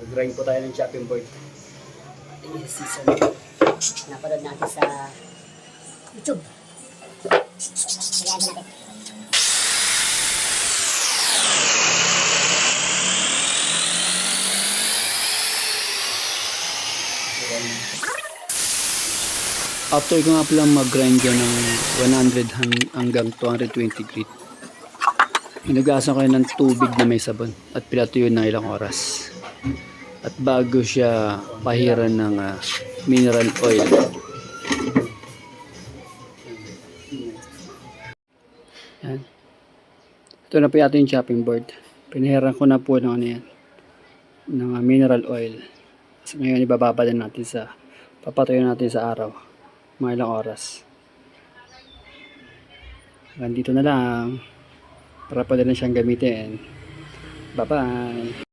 Mag-grind po tayo ng chopping board. Yung season. Napanood natin sa YouTube. Kaya natin. After ko nga pala mag-grind yan ng 100 hang- hanggang 220 grit. Hinugasan ko yan ng tubig na may sabon at pinatuyo ng ilang oras. At bago siya pahiran ng ah, mineral oil. Yan. Ito na po yung chopping board. Pinahiran ko na po ng ano yan, ng ah, mineral oil. So ngayon ibababa din natin sa, papatuyo natin sa araw mga ilang oras. Hanggang na lang para pwede na siyang gamitin. Bye-bye!